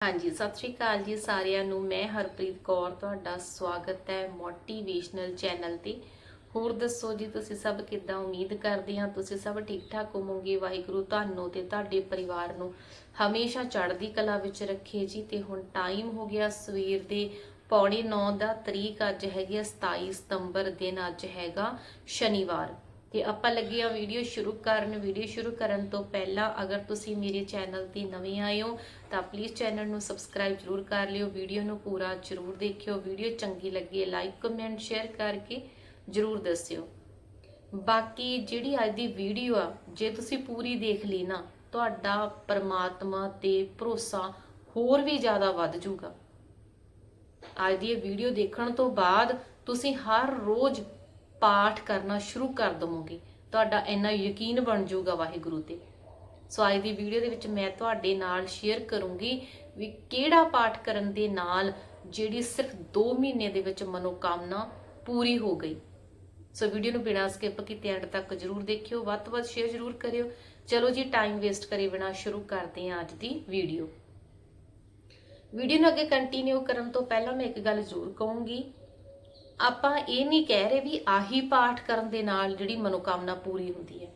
ਹਾਂਜੀ, ਸਤਿ ਸ਼੍ਰੀ ਅਕਾਲ ਜੀ ਸਾਰਿਆਂ ਨੂੰ। ਮੈਂ ਹਰਪ੍ਰੀਤ ਕੌਰ, ਤੁਹਾਡਾ ਸਵਾਗਤ ਹੈ ਮੋਟੀਵੇਸ਼ਨਲ ਚੈਨਲ ਤੇ। ਹੋਰ ਦੱਸੋ ਜੀ, ਤੁਸੀਂ ਸਭ ਕਿੱਦਾਂ? ਉਮੀਦ ਕਰਦੇ ਹਾਂ ਤੁਸੀਂ ਸਭ ਠੀਕ ਠਾਕ ਹੋਵੋਗੇ। ਵਾਹਿਗੁਰੂ ਤੁਹਾਨੂੰ ਤੇ ਤੁਹਾਡੇ ਪਰਿਵਾਰ ਨੂੰ ਹਮੇਸ਼ਾ ਚੜ੍ਹਦੀ ਕਲਾ ਵਿੱਚ ਰੱਖੇ ਜੀ। ਤੇ ਹੁਣ ਟਾਈਮ ਹੋ ਗਿਆ ਸਵੇਰ ਦੇ ਪੌਣੇ 9 ਦਾ। ਤਰੀਕ ਅੱਜ ਹੈਗੀ ਹੈ 27 ਸਤੰਬਰ ਦਿਨ ਅੱਜ ਹੈਗਾ ਸ਼ਨੀਵਾਰ। ਤੇ ਆਪਾਂ ਲੱਗੇ ਆ ਵੀਡੀਓ ਸ਼ੁਰੂ ਕਰਨ। ਵੀਡੀਓ ਸ਼ੁਰੂ ਕਰਨ ਤੋਂ ਪਹਿਲਾਂ ਅਗਰ ਤੁਸੀਂ ਮੇਰੇ ਚੈਨਲ ਤੇ ਨਵੇਂ ਆਏ ਹੋ ਤਾਂ ਪਲੀਜ਼ ਚੈਨਲ ਨੂੰ ਸਬਸਕ੍ਰਾਈਬ ਜਰੂਰ ਕਰ ਲਿਓ ਵੀਡੀਓ ਨੂੰ ਪੂਰਾ ਜਰੂਰ ਦੇਖਿਓ ਵੀਡੀਓ ਚੰਗੀ ਲੱਗੇ ਲਾਈਕ ਕਮੈਂਟ ਸ਼ੇਅਰ ਕਰਕੇ ਜਰੂਰ ਦੱਸਿਓ। ਬਾਕੀ ਜਿਹੜੀ ਅੱਜ ਦੀ ਵੀਡੀਓ ਆ, ਜੇ ਤੁਸੀਂ ਪੂਰੀ ਦੇਖ ਲਈ ਨਾ, ਤੁਹਾਡਾ ਪਰਮਾਤਮਾ ਤੇ ਭਰੋਸਾ ਹੋਰ ਵੀ ਜ਼ਿਆਦਾ ਵੱਧ ਜਾਊਗਾ। ਅੱਜ ਦੀ ਇਹ ਵੀਡੀਓ ਦੇਖਣ ਤੋਂ ਬਾਅਦ ਤੁਸੀਂ ਹਰ ਰੋਜ਼ ਪਾਠ ਕਰਨਾ ਸ਼ੁਰੂ ਕਰ ਦਵੋਗੇ। ਤੁਹਾਡਾ ਇੰਨਾ ਯਕੀਨ ਬਣ ਜਾਊਗਾ ਵਾਹਿਗੁਰੂ ਤੇ। ਸੋ ਅੱਜ ਦੀ ਵੀਡੀਓ ਦੇ ਵਿੱਚ ਮੈਂ ਤੁਹਾਡੇ ਨਾਲ ਸ਼ੇਅਰ ਕਰੂੰਗੀ ਵੀ ਕਿਹੜਾ ਪਾਠ ਕਰਨ ਦੇ ਨਾਲ ਜਿਹੜੀ ਸਿਰਫ 2 ਮਹੀਨੇ ਦੇ ਵਿੱਚ ਮਨੋਕਾਮਨਾ ਪੂਰੀ ਹੋ ਗਈ। ਸੋ ਵੀਡੀਓ ਨੂੰ ਬਿਨਾਂ ਸਕਿਪ ਕੀਤੇ ਐਂਡ ਤੱਕ ਜਰੂਰ ਦੇਖਿਓ, ਵੱਧ ਤੋਂ ਵੱਧ ਸ਼ੇਅਰ ਜਰੂਰ ਕਰਿਓ। ਚਲੋ ਜੀ ਟਾਈਮ ਵੇਸਟ ਕਰੇ ਬਿਨਾਂ ਸ਼ੁਰੂ ਕਰਦੇ ਹਾਂ ਅੱਜ ਦੀ ਵੀਡੀਓ ਵੀਡੀਓ ਨੂੰ ਅੱਗੇ ਕੰਟੀਨਿਊ ਕਰਨ ਤੋਂ ਪਹਿਲਾਂ ਮੈਂ ਇੱਕ ਗੱਲ ਜ਼ਰੂਰ ਕਹੂੰਗੀ, ਆਪਾਂ ਇਹ ਨਹੀਂ ਕਹਿ ਰਹੇ ਵੀ ਆਹੀ ਪਾਠ ਕਰਨ ਦੇ ਨਾਲ ਜਿਹੜੀ ਮਨੋਕਾਮਨਾ ਪੂਰੀ ਹੁੰਦੀ ਹੈ।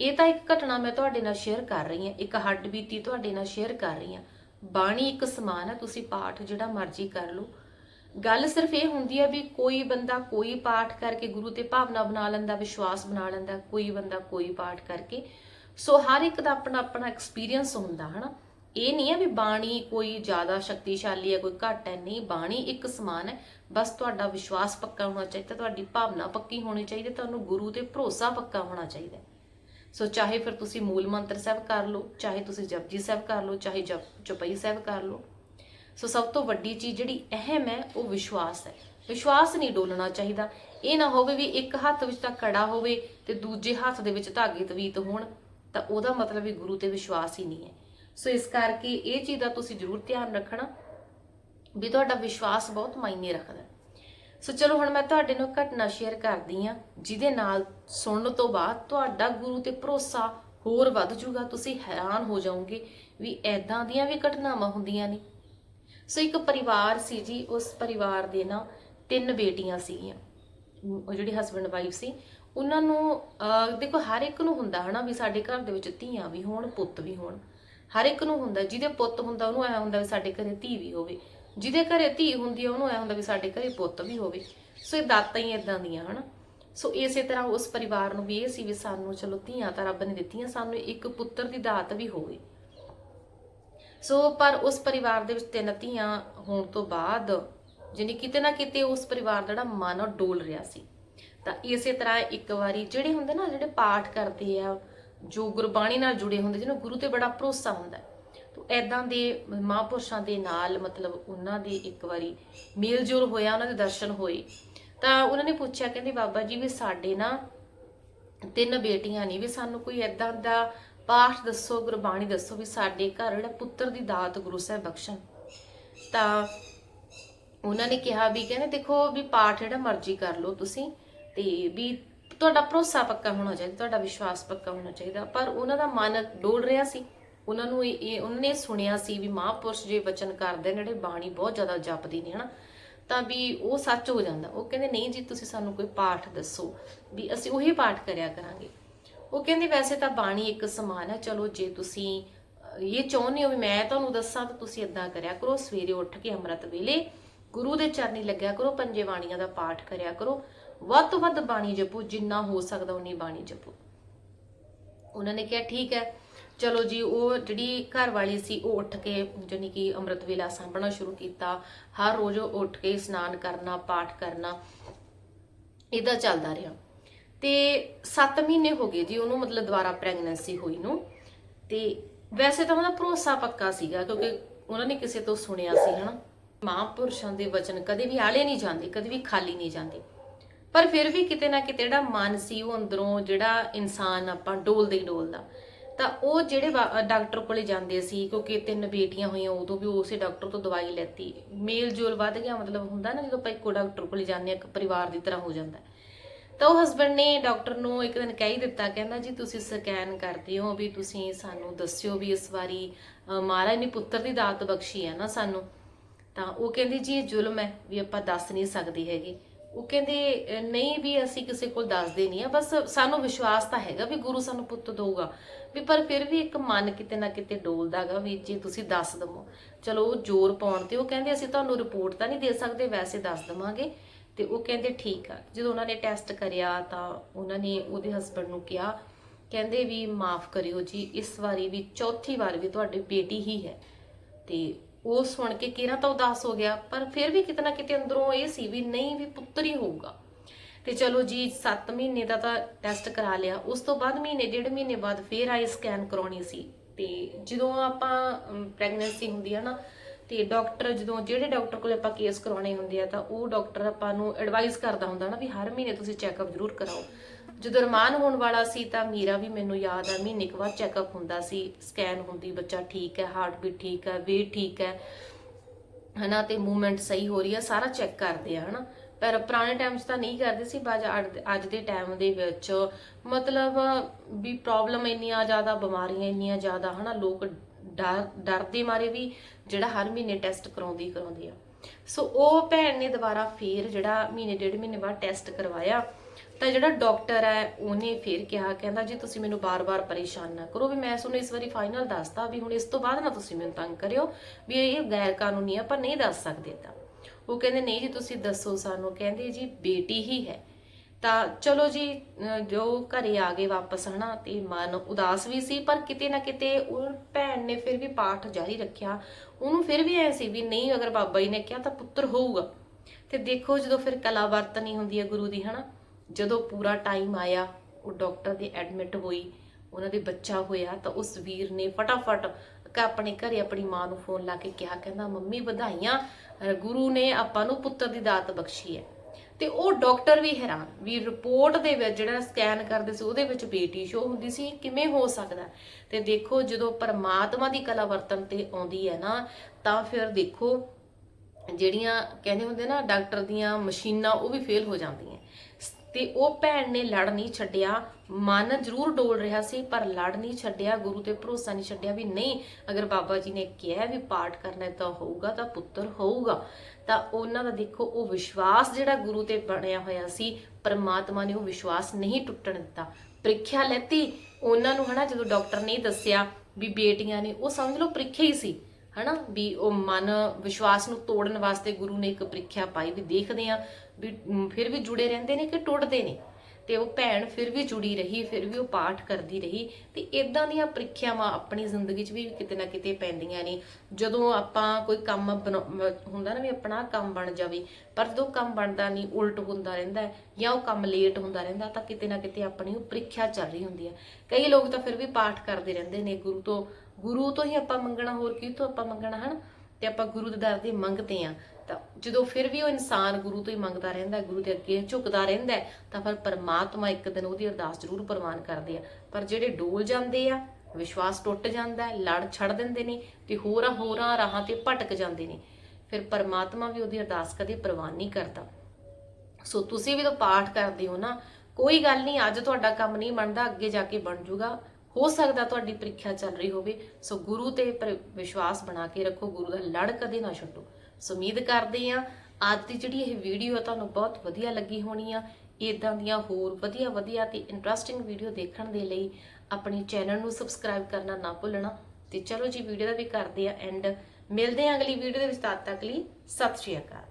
ਇਹ ਤਾਂ ਇੱਕ ਘਟਨਾ ਮੈਂ ਤੁਹਾਡੇ ਨਾਲ ਸ਼ੇਅਰ ਕਰ ਰਹੀ ਹਾਂ, ਇੱਕ ਹੱਡ ਬੀਤੀ ਤੁਹਾਡੇ ਨਾਲ ਸ਼ੇਅਰ ਕਰ ਰਹੀ ਹਾਂ। ਬਾਣੀ ਇੱਕ ਸਮਾਨ ਹੈ, ਤੁਸੀਂ ਪਾਠ ਜਿਹੜਾ ਮਰਜ਼ੀ ਕਰ ਲਓ। ਗੱਲ ਸਿਰਫ ਇਹ ਹੁੰਦੀ ਹੈ ਵੀ ਕੋਈ ਬੰਦਾ ਕੋਈ ਪਾਠ ਕਰਕੇ ਗੁਰੂ ਤੇ ਭਾਵਨਾ ਬਣਾ ਲੈਂਦਾ, ਵਿਸ਼ਵਾਸ ਬਣਾ ਲੈਂਦਾ, ਕੋਈ ਬੰਦਾ ਕੋਈ ਪਾਠ ਕਰਕੇ। ਸੋ ਹਰ ਇੱਕ ਦਾ ਆਪਣਾ ਆਪਣਾ ਐਕਸਪੀਰੀਅੰਸ ਹੁੰਦਾ, ਹਨਾ। ਇਹ ਨਹੀਂ ਹੈ ਵੀ ਬਾਣੀ ਕੋਈ ਜ਼ਿਆਦਾ ਸ਼ਕਤੀਸ਼ਾਲੀ ਹੈ, ਕੋਈ ਘੱਟ ਹੈ, ਨਹੀਂ। ਬਾਣੀ ਇੱਕ ਸਮਾਨ ਹੈ, ਬਸ ਤੁਹਾਡਾ ਵਿਸ਼ਵਾਸ ਪੱਕਾ ਹੋਣਾ ਚਾਹੀਦਾ, ਤੁਹਾਡੀ ਭਾਵਨਾ ਪੱਕੀ ਹੋਣੀ ਚਾਹੀਦੀ, ਤੁਹਾਨੂੰ ਗੁਰੂ ਤੇ ਭਰੋਸਾ ਪੱਕਾ ਹੋਣਾ ਚਾਹੀਦਾ। ਸੋ ਚਾਹੇ ਫਿਰ ਤੁਸੀਂ ਮੂਲ ਮੰਤਰ ਸਾਹਿਬ ਕਰ ਲਓ, ਚਾਹੇ ਤੁਸੀਂ ਜਪਜੀ ਸਾਹਿਬ ਕਰ ਲਓ, ਚਾਹੇ ਜਪ ਚੁਪਈ ਸਾਹਿਬ ਕਰ ਲਓ। ਸੋ ਸਭ ਤੋਂ ਵੱਡੀ ਚੀਜ਼ ਜਿਹੜੀ ਅਹਿਮ ਹੈ, ਉਹ ਵਿਸ਼ਵਾਸ ਹੈ। ਵਿਸ਼ਵਾਸ ਨਹੀਂ ਡੋਲਣਾ ਚਾਹੀਦਾ। ਇਹ ਨਾ ਹੋਵੇ ਵੀ ਇੱਕ ਹੱਥ ਵਿੱਚ ਤਾਂ ਕੜਾ ਹੋਵੇ ਤੇ ਦੂਜੇ ਹੱਥ ਦੇ ਵਿੱਚ ਧਾਗੇ ਤਵੀਤ ਹੋਣ, ਤਾਂ ਉਹਦਾ ਮਤਲਬ ਵੀ ਗੁਰੂ ਤੇ ਵਿਸ਼ਵਾਸ ਹੀ ਨਹੀਂ ਹੈ। ਸੋ ਇਸ ਕਰਕੇ ਇਹ ਚੀਜ਼ ਦਾ ਤੁਸੀਂ ਜ਼ਰੂਰ ਧਿਆਨ ਰੱਖਣਾ ਵੀ ਤੁਹਾਡਾ ਵਿਸ਼ਵਾਸ ਬਹੁਤ ਮਾਇਨੇ ਰੱਖਦਾ ਸੋ ਚਲੋ ਹੁਣ ਮੈਂ ਤੁਹਾਡੇ ਨਾਲ ਘਟਨਾ ਸ਼ੇਅਰ ਕਰਦੀ ਆ ਜਿਹਦੇ ਨਾਲ ਸੁਣਨ ਤੋਂ ਬਾਅਦ ਤੁਹਾਡਾ ਗੁਰੂ ਤੇ ਭਰੋਸਾ ਹੋਰ ਵੱਧ ਜਾਊਗਾ ਤੁਸੀਂ ਹੈਰਾਨ ਹੋ ਜਾਓਗੇ ਵੀ ਐਦਾਂ ਦੀਆਂ ਵੀ ਘਟਨਾਵਾਂ ਹੁੰਦੀਆਂ ਨੇ। ਸੋ ਇੱਕ ਪਰਿਵਾਰ ਸੀ ਜੀ ਉਸ ਪਰਿਵਾਰ ਦੇ ਨਾ ਤਿੰਨ ਬੇਟੀਆਂ ਸੀਗੀਆਂ। ਉਹ ਜਿਹੜੀ ਹਸਬੰਡ ਵਾਈਫ ਸੀ ਉਹਨਾਂ ਨੂੰ ਅਹ, ਦੇਖੋ ਹਰ ਇੱਕ ਨੂੰ ਹੁੰਦਾ ਹਨਾ ਵੀ ਸਾਡੇ ਘਰ ਦੇ ਵਿੱਚ ਧੀਆਂ ਵੀ ਹੋਣ ਪੁੱਤ ਵੀ ਹੋਣ। ਹਰ ਇੱਕ ਨੂੰ ਹੁੰਦਾ ਜਿਹਦੇ ਪੁੱਤ ਹੁੰਦਾ ਉਹਨੂੰ ਐ ਹੁੰਦਾ ਵੀ ਸਾਡੇ ਘਰੇ ਧੀ ਵੀ ਹੋਵੇ। ਜਿਹਦੇ ਘਰੇ ਧੀ ਹੁੰਦੀ ਆ, ਉਹਨੂੰ ਐ ਹੁੰਦਾ ਵੀ ਸਾਡੇ ਘਰੇ ਪੁੱਤ ਵੀ ਹੋਵੇ। ਸੋ ਇਹ ਦਾਤਾਂ ਹੀ ਇਦਾਂ ਦੀਆਂ, ਹਨਾ। ਸੋ ਇਸੇ ਤਰ੍ਹਾਂ ਉਸ ਪਰਿਵਾਰ ਨੂੰ ਵੀ ਇਹ ਸੀ ਵੀ ਸਾਨੂੰ, ਚਲੋ ਧੀਆਂ ਤਾਂ ਰੱਬ ਨੇ ਦਿੱਤੀਆਂ, ਸਾਨੂੰ ਇੱਕ ਪੁੱਤਰ ਦੀ ਦਾਤ ਵੀ ਹੋਵੇ। ਸੋ ਪਰ ਉਸ ਪਰਿਵਾਰ ਦੇ ਵਿੱਚ ਤਿੰਨ ਧੀਆਂ ਹੋਣ ਤੋਂ ਬਾਅਦ, ਜਾਣੀ ਕਿਤੇ ਨਾ ਕਿਤੇ ਉਸ ਪਰਿਵਾਰ ਦਾ ਜਿਹੜਾ ਮਨ ਉਹ ਡੋਲ ਰਿਹਾ ਸੀ। ਤਾਂ ਇਸੇ ਤਰ੍ਹਾਂ ਇੱਕ ਵਾਰੀ ਜਿਹੜੇ ਹੁੰਦੇ ਨਾ, ਜਿਹੜੇ ਪਾਠ ਕਰਦੇ ਆ, ਜੋ ਗੁਰਬਾਣੀ ਨਾਲ ਜੁੜੇ ਹੁੰਦੇ, ਜਿਹਨੂੰ ਗੁਰੂ ਤੇ ਬੜਾ ਭਰੋਸਾ ਹੁੰਦਾ ਤੋ ਐਦਾਂ ਦੇ ਮਹਾਂਪੁਰਸ਼ਾਂ ਦੇ ਨਾਲ ਮਤਲਬ ਉਹਨਾਂ ਦੇ ਇੱਕ ਵਾਰੀ ਮੇਲ ਜੋਲ ਹੋਇਆ, ਉਹਨਾਂ ਦੇ ਦਰਸ਼ਨ ਹੋਏ। ਤਾਂ ਉਹਨਾਂ ਨੇ ਪੁੱਛਿਆ, ਕਹਿੰਦੇ ਬਾਬਾ ਜੀ ਵੀ ਸਾਡੇ ਨਾ ਤਿੰਨ ਬੇਟੀਆਂ ਨੇ, ਵੀ ਸਾਨੂੰ ਕੋਈ ਐਦਾਂ ਦਾ ਪਾਠ ਦੱਸੋ, ਗੁਰਬਾਣੀ ਦੱਸੋ ਵੀ ਸਾਡੇ ਘਰ ਜਿਹੜਾ ਪੁੱਤਰ ਦੀ ਦਾਤ ਗੁਰੂ ਸਾਹਿਬ ਬਖਸ਼ਣ। ਤਾਂ ਉਹਨਾਂ ਨੇ ਕਿਹਾ ਵੀ, ਕਹਿੰਦੇ ਦੇਖੋ ਵੀ ਪਾਠ ਜਿਹੜਾ ਮਰਜ਼ੀ ਕਰ ਲਓ ਤੁਸੀਂ ਤੇ ਵੀ ਤੁਹਾਡਾ ਭਰੋਸਾ ਪੱਕਾ ਹੋਣਾ ਚਾਹੀਦਾ, ਤੁਹਾਡਾ ਵਿਸ਼ਵਾਸ ਪੱਕਾ ਹੋਣਾ ਚਾਹੀਦਾ। ਪਰ ਉਹਨਾਂ ਦਾ ਮਨ ਡੋਲ ਰਿਹਾ ਸੀ। ਉਹਨਾਂ ਨੂੰ ਇਹ ਉਹਨਾਂ ਨੇ ਸੁਣਿਆ ਸੀ ਵੀ ਮਹਾਂਪੁਰਸ਼ ਜੇ ਵਚਨ ਕਰਦੇ ਨੇ, ਜਿਹੜੇ ਬਾਣੀ ਬਹੁਤ ਜ਼ਿਆਦਾ ਜਪਦੇ ਨੇ, ਹਨਾ? ਤਾਂ ਵੀ ਉਹ ਸੱਚ ਹੋ ਜਾਂਦਾ। ਉਹ ਕਹਿੰਦੇ, ਨਹੀਂ ਜੀ, ਤੁਸੀਂ ਸਾਨੂੰ ਕੋਈ ਪਾਠ ਦੱਸੋ ਵੀ ਅਸੀਂ ਉਹੀ ਪਾਠ ਕਰਿਆ ਕਰਾਂਗੇ। ਉਹ ਕਹਿੰਦੇ, ਵੈਸੇ ਤਾਂ ਬਾਣੀ ਇੱਕ ਸਮਾਨ ਹੈ। ਚਲੋ, ਜੇ ਤੁਸੀਂ ਇਹ ਚਾਹੁੰਦੇ ਹੋ ਵੀ ਮੈਂ ਤੁਹਾਨੂੰ ਦੱਸਾਂ, ਤਾਂ ਤੁਸੀਂ ਇਦਾਂ ਕਰਿਆ ਕਰੋ। ਸਵੇਰੇ ਉੱਠ ਕੇ ਅੰਮ੍ਰਿਤ ਵੇਲੇ ਗੁਰੂ ਦੇ ਚਰਨੀ ਲੱਗਿਆ ਕਰੋ, ਪੰਜੇ ਬਾਣੀਆਂ ਦਾ ਪਾਠ ਕਰਿਆ ਕਰੋ। ਵੱਧ ਤੋਂ ਵੱਧ ਬਾਣੀ ਜਪੋ, ਜਿੰਨਾ ਹੋ ਸਕਦਾ, ਉਨੀ ਬਾਣੀ ਜਪੋ। ਉਹਨਾਂ ਨੇ ਕਿਹਾ, ਠੀਕ ਹੈ ਚਲੋ ਜੀ, ਉਹ ਜਿਹੜੀ ਘਰ ਵਾਲੀ ਸੀ, ਉਹ ਉੱਠ ਕੇ ਜਾਣੀ ਕਿ ਅੰਮ੍ਰਿਤ ਵੇਲਾ ਸਾਂਭਣਾ ਸ਼ੁਰੂ ਕੀਤਾ। ਹਰ ਰੋਜ਼ ਉੱਠ ਕੇ ਇਸ਼ਨਾਨ ਕਰਨਾ, ਪਾਠ ਕਰਨਾ, ਇਹਦਾ ਚੱਲਦਾ ਰਿਹਾ। ਤੇ 7 ਮਹੀਨੇ ਹੋ ਗਏ ਜੀ, ਉਹਨੂੰ ਮਤਲਬ ਦੁਬਾਰਾ ਪ੍ਰੈਗਨੈਂਸੀ ਹੋਈ ਨੂੰ। ਤੇ ਵੈਸੇ ਤਾਂ ਉਹਦਾ ਭਰੋਸਾ ਪੱਕਾ ਸੀਗਾ, ਕਿਉਂਕਿ ਉਹਨਾਂ ਨੇ ਕਿਸੇ ਤੋਂ ਸੁਣਿਆ ਸੀ, ਹਨਾ। ਮਹਾਂਪੁਰਸ਼ਾਂ ਦੇ ਵਚਨ ਕਦੇ ਵੀ ਆਲੇ ਨਹੀਂ ਜਾਂਦੇ, ਕਦੇ ਵੀ ਖਾਲੀ ਨਹੀਂ ਜਾਂਦੇ। ਪਰ ਫਿਰ ਵੀ ਕਿਤੇ ਨਾ ਕਿਤੇ ਜਿਹੜਾ ਮਨ ਸੀ, ਉਹ ਅੰਦਰੋਂ ਜਿਹੜਾ ਇਨਸਾਨ ਆਪਾਂ ਡੋਲਦੇ ਹੀ ਡੋਲਦਾ। ਤਾਂ ਉਹ ਜਿਹੜੇ ਵਾ- ਡਾਕਟਰ ਕੋਲੇ ਜਾਂਦੇ ਸੀ, ਕਿਉਂਕਿ ਤਿੰਨ ਬੇਟੀਆਂ ਹੋਈਆਂ, ਉਦੋਂ ਵੀ ਉਸੇ ਡਾਕਟਰ ਤੋਂ ਦਵਾਈ ਲੈਤੀ। ਮੇਲ ਜੋਲ ਵੱਧ ਗਿਆ, ਮਤਲਬ ਹੁੰਦਾ ਨਾ ਜਦੋਂ ਆਪਾਂ ਇੱਕੋ ਡਾਕਟਰ ਕੋਲੇ ਜਾਂਦੇ ਆ ਇੱਕ ਪਰਿਵਾਰ ਦੀ ਤਰ੍ਹਾਂ ਹੋ ਜਾਂਦਾ। ਤਾਂ ਉਹ ਹਸਬੰਡ ਨੇ ਡਾਕਟਰ ਨੂੰ ਇੱਕ ਦਿਨ ਕਹਿ ਹੀ ਦਿੱਤਾ, ਕਹਿੰਦਾ ਜੀ, ਤੁਸੀਂ ਸਕੈਨ ਕਰਦੇ ਹੋ, ਵੀ ਤੁਸੀਂ ਸਾਨੂੰ ਦੱਸਿਓ ਵੀ ਇਸ ਵਾਰੀ ਮਹਾਰਾਜ ਨੇ ਪੁੱਤਰ ਦੀ ਦਾਤ ਬਖਸ਼ੀ ਹੈ ਨਾ ਸਾਨੂੰ। ਤਾਂ ਉਹ ਕਹਿੰਦੀ, ਜੀ, ਇਹ ਜ਼ੁਲਮ ਹੈ, ਵੀ ਆਪਾਂ ਦੱਸ ਨਹੀਂ ਸਕਦੇ ਹੈਗੇ। ਉਹ ਕਹਿੰਦੇ ਨਹੀਂ ਵੀ ਅਸੀਂ ਕਿਸੇ ਕੋਲ ਦੱਸਦੇ ਨਹੀਂ ਆ, ਬਸ ਸਾਨੂੰ ਵਿਸ਼ਵਾਸ ਤਾਂ ਹੈਗਾ ਵੀ ਗੁਰੂ ਸਾਨੂੰ ਪੁੱਤ ਦਊਗਾ। ਵੀ ਪਰ ਫਿਰ ਵੀ ਇੱਕ ਮਨ ਕਿਤੇ ਨਾ ਕਿਤੇ ਡੋਲਦਾਗਾ ਵੀ ਜੇ ਤੁਸੀਂ ਦੱਸ ਦਵੋ। ਚਲੋ ਉਹ ਜ਼ੋਰ ਪਾਉਣ ਤੇ ਉਹ ਕਹਿੰਦੇ, ਅਸੀਂ ਤੁਹਾਨੂੰ ਰਿਪੋਰਟ ਤਾਂ ਨਹੀਂ ਦੇ ਸਕਦੇ, ਵੈਸੇ ਦੱਸ ਦਵਾਂਗੇ। ਤੇ ਉਹ ਕਹਿੰਦੇ, ਠੀਕ ਆ। ਜਦੋਂ ਉਹਨਾਂ ਨੇ ਟੈਸਟ ਕਰਿਆ ਤਾਂ ਉਹਨਾਂ ਨੇ ਉਹਦੇ ਹਸਬੰਡ ਨੂੰ ਕਿਹਾ, ਕਹਿੰਦੇ ਵੀ ਮਾਫ ਕਰਿਓ ਜੀ, ਇਸ ਵਾਰੀ ਵੀ ਚੌਥੀ ਵਾਰ ਵੀ ਤੁਹਾਡੀ ਬੇਟੀ ਹੀ ਹੈ। ਤੇ ਉਹ ਸੁਣ ਕੇ ਕਿਹੜਾ ਤਾਂ ਉਦਾਸ ਹੋ ਗਿਆ, ਪਰ ਫਿਰ ਵੀ ਕਿਤੇ ਕਿਤੇ ਅੰਦਰੋਂ ਇਹ ਸੀ ਵੀ ਨਹੀਂ, ਵੀ ਪੁੱਤਰ ਹੀ ਹੋਊਗਾ। ਤੇ ਚਲੋ ਜੀ 7 ਮਹੀਨੇ ਦਾ ਤਾਂ ਟੈਸਟ ਕਰਾ ਲਿਆ। ਉਸ ਤੋਂ ਬਾਅਦ ਮਹੀਨੇ, ਡੇਢ ਮਹੀਨੇ ਬਾਅਦ ਫੇਰ ਆਈ ਸਕੈਨ ਕਰਾਉਣੀ ਸੀ। ਤੇ ਜਦੋਂ ਆਪਾਂ ਪ੍ਰੈਗਨੈਂਸੀ ਹੁੰਦੀ ਆ ਨਾ, ਤੇ ਡਾਕਟਰ ਜਦੋਂ, ਜਿਹੜੇ ਡਾਕਟਰ ਕੋਲ ਆਪਾਂ ਕੇਸ ਕਰਾਉਣੇ ਹੁੰਦੇ ਆ, ਤਾਂ ਉਹ ਡਾਕਟਰ ਆਪਾਂ ਨੂੰ ਐਡਵਾਈਸ ਕਰਦਾ ਹੁੰਦਾ ਨਾ ਵੀ ਹਰ ਮਹੀਨੇ ਤੁਸੀਂ ਚੈੱਕਅਪ ਜ਼ਰੂਰ ਕਰਾਓ। ਜਦੋਂ ਰਮਾਨ ਹੋਣ ਵਾਲਾ ਸੀ ਤਾਂ ਮੇਰਾ ਵੀ ਮੈਨੂੰ ਯਾਦ ਆ, ਮਹੀਨੇ ਕੁ ਬਾਅਦ ਚੈੱਕਅਪ ਹੁੰਦਾ ਸੀ ਸਕੈਨ ਹੁੰਦੀ, ਬੱਚਾ ਠੀਕ ਹੈ ਹਾਰਟ ਬੀਟ ਠੀਕ ਹੈ, weight ਠੀਕ ਹੈ, ਹਨਾ, ਤੇ ਮੂਵਮੈਂਟ ਸਹੀ ਹੋ ਰਹੀ ਆ ਸਾਰਾ ਚੈੱਕ ਕਰਦੇ ਆ, ਹਨਾ। ਪਰ ਪੁਰਾਣੇ ਟਾਈਮ 'ਚ ਤਾਂ ਨਹੀਂ ਕਰਦੇ ਸੀ ਬਾਜ ਅੱਜ ਦੇ ਟਾਈਮ ਦੇ ਵਿੱਚ ਮਤਲਬ ਵੀ ਪ੍ਰੋਬਲਮ ਇੰਨੀਆਂ ਜ਼ਿਆਦਾ, ਬਿਮਾਰੀਆਂ ਇੰਨੀਆਂ ਜ਼ਿਆਦਾ, ਹਨਾ, ਲੋਕ ਡਰ, ਡਰਦੇ ਮਾਰੇ ਵੀ ਜਿਹੜਾ ਹਰ ਮਹੀਨੇ ਟੈਸਟ ਕਰਾਉਂਦੀ ਕਰਾਉਂਦੀ ਆ। ਸੋ ਉਹ ਭੈਣ ਨੇ ਦੁਬਾਰਾ ਫੇਰ ਜਿਹੜਾ ਮਹੀਨੇ, ਡੇਢ ਮਹੀਨੇ ਬਾਅਦ ਟੈਸਟ ਕਰਵਾਇਆ। ਤਾਂ ਜਿਹੜਾ ਡਾਕਟਰ ਹੈ, ਉਹਨੇ ਫਿਰ ਕਿਹਾ, ਕਹਿੰਦਾ ਜੀ ਤੁਸੀਂ ਮੈਨੂੰ ਬਾਰ-ਬਾਰ ਪਰੇਸ਼ਾਨ ਨਾ ਕਰੋ, ਵੀ ਮੈਂ ਤੁਹਾਨੂੰ ਇਸ ਵਾਰੀ ਫਾਈਨਲ ਦੱਸਤਾ ਵੀ ਹੁਣ ਇਸ ਤੋਂ ਬਾਅਦ ਨਾ ਤੁਸੀਂ ਮੈਨੂੰ ਤੰਗ ਕਰਿਓ, ਵੀ ਇਹ ਗੈਰ ਕਾਨੂੰਨੀ ਆ, ਪਰ ਨਹੀਂ ਦੱਸ ਸਕਦੇ ਤਾਂ। ਉਹ ਕਹਿੰਦੇ, ਨਹੀਂ ਜੀ ਤੁਸੀਂ ਦੱਸੋ ਸਾਨੂੰ, ਕਹਿੰਦੇ ਜੀ ਬੇਟੀ ਹੀ ਹੈ। ਤਾਂ ਚਲੋ ਜੀ ਜੋ ਘਰੇ ਆ ਗਏ ਵਾਪਸ, ਹਨਾ, ਤੇ ਮਨ ਉਦਾਸ ਵੀ ਸੀ, ਪਰ ਕਿਤੇ ਨਾ ਕਿਤੇ ਉਹ ਭੈਣ ਨੇ ਫਿਰ ਵੀ ਪਾਠ ਜਾਰੀ ਰੱਖਿਆ। ਉਹਨੂੰ ਫਿਰ ਵੀ ਐ ਸੀ ਵੀ ਨਹੀਂ, ਅਗਰ ਬਾਬਾ ਜੀ ਨੇ ਕਿਹਾ ਤਾਂ ਪੁੱਤਰ ਹੋਊਗਾ। ਤੇ ਦੇਖੋ ਜਦੋਂ ਫਿਰ ਕਲਾ ਵਰਤਨੀ ਹੁੰਦੀ ਹੈ ਗੁਰੂ ਦੀ, ਹਨਾ ਜਦੋਂ ਪੂਰਾ ਟਾਈਮ ਆਇਆ, ਉਹ ਡਾਕਟਰ ਦੇ ਐਡਮਿਟ ਹੋਈ, ਉਹਨਾਂ ਦੇ ਬੱਚਾ ਹੋਇਆ, ਤਾਂ ਉਸ ਵੀਰ ਨੇ ਫਟਾਫਟ ਕ ਆਪਣੇ ਘਰੇ ਆਪਣੀ ਮਾਂ ਨੂੰ ਫੋਨ ਲਾ ਕੇ ਕਿਹਾ, ਕਹਿੰਦਾ, ਮੰਮੀ, ਵਧਾਈਆਂ। ਗੁਰੂ ਨੇ ਆਪਾਂ ਨੂੰ ਪੁੱਤਰ ਦੀ ਦਾਤ ਬਖਸ਼ੀ ਹੈ। ਤੇ ਉਹ ਡਾਕਟਰ ਵੀ ਹੈਰਾਨ, ਵੀ ਰਿਪੋਰਟ ਦੇ ਵਿੱਚ ਜਿਹੜਾ ਸਕੈਨ ਕਰਦੇ ਸੀ, ਉਹਦੇ ਵਿੱਚ ਬੇਟੀ ਸ਼ੋ ਹੁੰਦੀ ਸੀ, ਕਿਵੇਂ ਹੋ ਸਕਦਾ ਤੇ ਦੇਖੋ, ਜਦੋਂ ਪਰਮਾਤਮਾ ਦੀ ਕਲਾ ਵਰਤਨ ਤੇ ਆਉਂਦੀ ਹੈ ਨਾ, ਤਾਂ ਫਿਰ ਦੇਖੋ, ਜਿਹੜੀਆਂ ਕਹਿੰਦੇ ਹੁੰਦੇ ਨਾ, ਡਾਕਟਰ ਦੀਆਂ ਮਸ਼ੀਨਾਂ, ਉਹ ਵੀ ਫੇਲ ਹੋ ਜਾਂਦੀਆਂ। ਤੇ ਉਹ ਭੈਣ ਨੇ ਲੜ ਨਹੀਂ ਛੱਡਿਆ। ਮਨ ਜ਼ਰੂਰ ਡੋਲ ਰਿਹਾ ਸੀ, ਪਰ ਲੜ ਨਹੀਂ ਛੱਡਿਆ, ਗੁਰੂ ਤੇ ਭਰੋਸਾ ਨਹੀਂ ਛੱਡਿਆ ਵੀ ਨਹੀਂ, ਅਗਰ ਬਾਬਾ ਜੀ ਨੇ ਕਿਹਾ ਵੀ ਪਾਠ ਕਰਨਾ ਤਾਂ ਹੋਊਗਾ, ਤਾਂ ਪੁੱਤਰ ਹੋਊਗਾ। ਤਾਂ ਉਹਨਾਂ ਦਾ ਦੇਖੋ, ਉਹ ਵਿਸ਼ਵਾਸ ਜਿਹੜਾ ਗੁਰੂ ਤੇ ਬਣਿਆ ਹੋਇਆ ਸੀ, ਪਰਮਾਤਮਾ ਨੇ ਉਹ ਵਿਸ਼ਵਾਸ ਨਹੀਂ ਟੁੱਟਣ ਦਿੱਤਾ। ਪ੍ਰੀਖਿਆ ਲੈਤੀ। ਉਹਨਾਂ ਨੂੰ ਹਨਾ, ਜਦੋਂ ਡਾਕਟਰ ਨੇ ਦੱਸਿਆ ਵੀ ਬੇਟੀਆਂ ਨੇ, ਉਹ ਸਮਝ ਲਓ ਪ੍ਰੀਖਿਆ ਹੀ ਸੀ, ਹਨਾ, ਵੀ ਉਹ ਮਨ ਵਿਸ਼ਵਾਸ ਨੂੰ ਤੋੜਨ ਵਾਸਤੇ ਗੁਰੂ ਨੇ ਇੱਕ ਪ੍ਰੀਖਿਆ ਪਾਈ ਵੀ ਦੇਖਦੇ ਆ ਵੀ ਫਿਰ ਵੀ ਜੁੜੇ ਰਹਿੰਦੇ ਨੇ ਕਿ ਟੁੱਟਦੇ ਨੇ? ਤੇ ਉਹ ਭੈਣ ਫਿਰ ਵੀ ਜੁੜੀ ਰਹੀ, ਫਿਰ ਵੀ ਉਹ ਪਾਠ ਕਰਦੀ ਰਹੀ। ਤੇ ਇਦਾਂ ਦੀਆਂ ਪ੍ਰੀਖਿਆਵਾਂ ਆਪਣੀ ਜ਼ਿੰਦਗੀ 'ਚ ਵੀ ਕਿਤੇ ਨਾ ਕਿਤੇ ਪੈਂਦੀਆਂ ਨੇ। ਜਦੋਂ ਆਪਾਂ ਕੋਈ ਕੰਮ ਹੁੰਦਾ ਨਾ ਵੀ ਆਪਣਾ ਕੰਮ ਬਣ ਜਾਵੇ, ਪਰ ਜਦੋਂ ਕੰਮ ਬਣਦਾ ਨਹੀਂ, ਉਲਟ ਹੁੰਦਾ ਰਹਿੰਦਾ ਜਾਂ ਉਹ ਕੰਮ ਲੇਟ ਹੁੰਦਾ ਰਹਿੰਦਾ, ਤਾਂ ਕਿਤੇ ਨਾ ਕਿਤੇ ਆਪਣੀ ਉਹ ਪ੍ਰੀਖਿਆ ਚੱਲ ਰਹੀ ਹੁੰਦੀ ਹੈ। ਕਈ ਲੋਕ ਤਾਂ ਫਿਰ ਵੀ ਪਾਠ ਕਰਦੇ ਰਹਿੰਦੇ ਨੇ, ਗੁਰੂ ਤੋਂ ਗੁਰੂ ਤੋਂ ਹੀ ਆਪਾਂ ਮੰਗਣਾ, ਹੋਰ ਕੀ ਤੋਂ ਆਪਾਂ ਮੰਗਣਾ, ਹਨ? ਤੇ ਆਪਾਂ ਗੁਰੂ ਦੇ ਦਰ ਦੀ ਮੰਗਦੇ ਆ ਤਾਂ ਜਦੋਂ ਫਿਰ ਵੀ ਉਹ ਇਨਸਾਨ ਗੁਰੂ ਤੋਂ ਹੀ ਮੰਗਦਾ ਰਹਿੰਦਾ, ਗੁਰੂ ਦੇ ਅੱਗੇ ਝੁਕਦਾ ਰਹਿੰਦਾ ਤਾਂ ਫਿਰ ਪਰਮਾਤਮਾ ਇੱਕ ਦਿਨ ਉਹਦੀ ਅਰਦਾਸ ਜ਼ਰੂਰ ਪ੍ਰਵਾਨ ਕਰਦੇ ਆ। ਪਰ ਜਿਹੜੇ ਡੋਲ ਜਾਂਦੇ ਆ, ਵਿਸ਼ਵਾਸ ਟੁੱਟ ਜਾਂਦਾ ਲੜ ਛੱਡ ਦਿੰਦੇ ਨੇ ਤੇ ਹੋਰਾਂ ਹੋਰਾਂ ਰਾਹਾਂ ਤੇ ਭਟਕ ਜਾਂਦੇ ਨੇ, ਫਿਰ ਪਰਮਾਤਮਾ ਵੀ ਉਹਦੀ ਅਰਦਾਸ ਕਦੇ ਪ੍ਰਵਾਨ ਨਹੀਂ ਕਰਦਾ। ਸੋ ਤੁਸੀਂ ਵੀ ਤਾਂ ਪਾਠ ਕਰਦੇ ਹੋ ਨਾ, ਕੋਈ ਗੱਲ ਨਹੀਂ, ਅੱਜ ਤੁਹਾਡਾ ਕੰਮ ਨਹੀਂ ਬਣਦਾ, ਅੱਗੇ ਜਾ ਕੇ ਬਣ ਜਾਊਗਾ ਹੋ ਸਕਦਾ ਤੁਹਾਡੀ ਪ੍ਰੀਖਿਆ ਚੱਲ ਰਹੀ ਹੋਵੇ। ਸੋ ਗੁਰੂ ਤੇ ਪਰ- ਵਿਸ਼ਵਾਸ ਬਣਾ ਕੇ ਰੱਖੋ, ਗੁਰੂ ਦਾ ਲੜ ਕਦੇ ਨਾ ਛੱਡੋ। ਸੋ ਉਮੀਦ ਕਰਦੇ ਆ ਅੱਜ ਦੀ ਜਿਹੜੀ ਇਹ ਵੀਡੀਓ ਆ, ਤੁਹਾਨੂੰ ਬਹੁਤ ਵਧੀਆ ਲੱਗੀ ਹੋਣੀ ਆ। ਇਦਾਂ ਦੀਆਂ ਹੋਰ ਵਧੀਆ ਵਧੀਆ ਤੇ ਇੰਟਰਸਟਿੰਗ ਵੀਡੀਓ ਦੇਖਣ ਦੇ ਲਈ ਆਪਣੇ ਚੈਨਲ ਨੂੰ ਸਬਸਕ੍ਰਾਈਬ ਕਰਨਾ ਨਾ ਭੁੱਲਣਾ। ਤੇ ਚਲੋ ਜੀ ਵੀਡੀਓ ਦਾ ਵੀ ਕਰਦੇ ਆ ਐਂਡ ਮਿਲਦੇ ਆ ਅਗਲੀ ਵੀਡੀਓ ਦੇ ਵਿੱਚ। ਤਦ ਤੱਕ ਲਈ ਸਤਿ ਸ਼੍ਰੀ ਅਕਾਲ।